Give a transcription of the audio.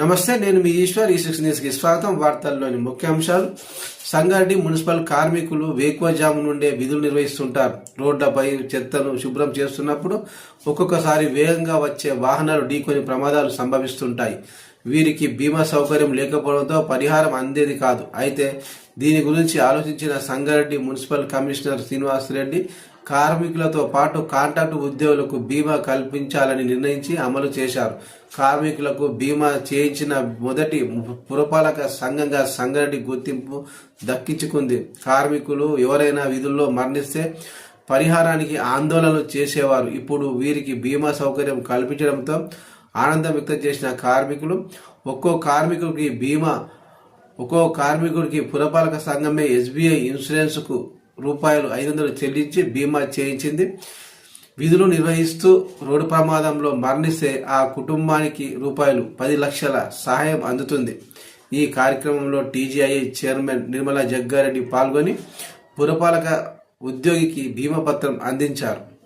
నమస్తే నేను మీ ఈశ్వర్ ఈ సిక్స్ న్యూస్కి స్వాగతం. వార్తల్లోని ముఖ్యాంశాలు సంగారెడ్డి మున్సిపల్ కార్మికులు వేకువజాము నుండే విధులు నిర్వహిస్తుంటారు. రోడ్లపై చెత్తను శుభ్రం చేస్తున్నప్పుడు ఒక్కొక్కసారి వేగంగా వచ్చే వాహనాలు ఢీకొని ప్రమాదాలు సంభవిస్తుంటాయి. వీరికి బీమా సౌకర్యం లేకపోవడంతో పరిహారం అందేది కాదు. అయితే దీని గురించి ఆలోచించిన సంగారెడ్డి మున్సిపల్ కమిషనర్ శ్రీనివాసరెడ్డి కార్మికులతో పాటు కాంట్రాక్టు ఉద్యోగులకు బీమా కల్పించాలని నిర్ణయించి అమలు చేశారు. కార్మికులకు బీమా చేయించిన మొదటి పురపాలక సంఘంగా సంగారెడ్డి గుర్తింపు దక్కించుకుంది. కార్మికులు ఎవరైనా విధుల్లో మరణిస్తే పరిహారానికి ఆందోళనలు చేసేవారు. ఇప్పుడు వీరికి బీమా సౌకర్యం కల్పించడంతో ఆనందం వ్యక్తం చేసిన కార్మికులు ఒక్కో కార్మికుడికి బీమా ఒక్కో కార్మికుడికి పురపాలక సంఘమే ఎస్బీఐ ఇన్సూరెన్స్కు రూపాయలు ఐదు వందలు చెల్లించి బీమా చేయించింది. విధులు నిర్వహిస్తూ రోడ్డు ప్రమాదంలో మరణిస్తే ఆ కుటుంబానికి రూపాయలు పది లక్షల సహాయం అందుతుంది. ఈ కార్యక్రమంలో టీజీఐ చైర్మన్ నిర్మలా జగ్గారెడ్డి పాల్గొని పురపాలక ఉద్యోగికి బీమా పత్రం అందించారు.